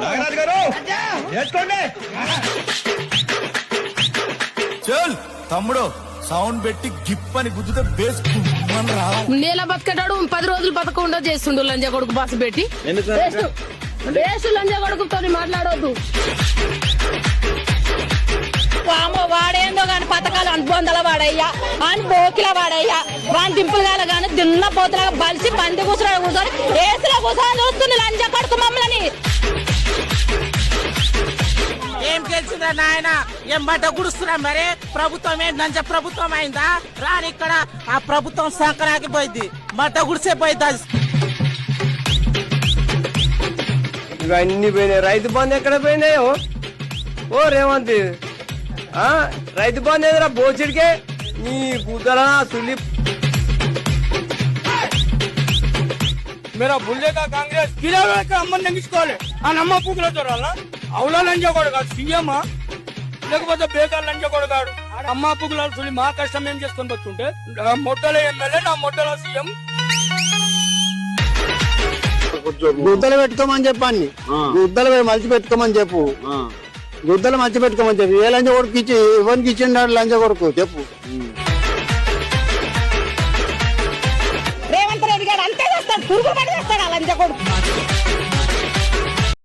నాగరాజు గారు! చేసుకోండి చల్! తమ్ముడు సౌండ్ పెట్టి గిప్ అని గుద్దుతే బేస్ గుమ్మని నేల బతికేటాడు పది రోజులు బతకుండా చేస్తుండు లంజ కొడుకు బస్సు పెట్టి. వేస్ట్ లంజ కొడుకుతో మాట్లాడొద్దు. వామో వాడేందో గాని పథకాలు అనుబంధాల వాడయ్యా అని బోకిల వాడయ్యా వాని దింపులు గాల గాని దిన్న పోతులాగా బలిసి పంది కూసురా కూర్చొని ఏసులో కూర్చొని చూస్తుంది లంజ నాయన ఏం బట్ట గుడుస్తున్నా మరి ప్రభుత్వం ఏంటి నంచ ప్రభుత్వం అయిందా రాని ఇక్కడ ఆ ప్రభుత్వం సంకరాకి పోయింది బట్ట గుడిసే పోయింది అది. ఇవన్నీ పోయినాయి రైతు బంధు ఎక్కడ పోయినాయో ఓ రేవంత్ ఆ, రైతు బంధు ఎదురా బోచిడికే నీ గుద్దలా సుల్లి मेरा भूले का कांग्रेस కిరాల అమ్మని నెగించుకోవాలి ఆ నమ్మ పూకుల దొరాల అవులా లంచగొడు కాదు సీఎం లేకపోతే బేకార్ లంచగొడు కాడు అమ్మ పూకుల చూసి మా కష్టం ఏం చేసుకొని పోతుంటే నా మొట్టల ఎమ్మెల్యే నా మొట్టల సీఎం. గుద్దలు పెట్టుకోమని చెప్పండి గుద్దలు మలిచి పెట్టుకోమని చెప్పు. గుద్దలు మలిచి పెట్టుకోమని చెప్పు. ఏ లంచ కొడుకు ఇచ్చి ఎవరికి ఇచ్చిండాడు లంచ కొడుకు చెప్పు. రేవంత్ రెడ్డి గారు అంతే చేస్తాడు. పురుగు పడి చేస్తాడు ఆ లంజ కొడుకు.